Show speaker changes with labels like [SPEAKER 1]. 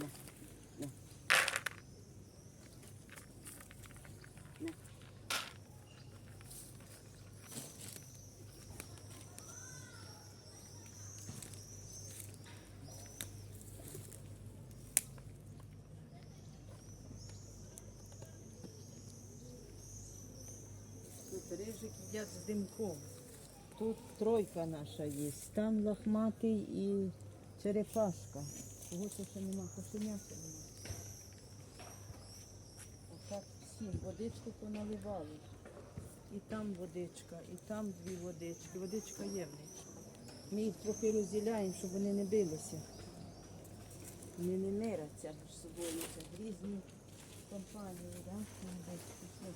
[SPEAKER 1] На, на.
[SPEAKER 2] Рижик їдять з димком. Тут тройка наша є. Там лохматий і черепашка. Це ще нема? Кошенята нема. Отак всім водичку поналивали. І там водичка, і там дві водички. Водичка є в них. Ми їх трохи розділяємо, щоб вони не билися. Вони не миряться між собою. Це різні компанії, так? Да?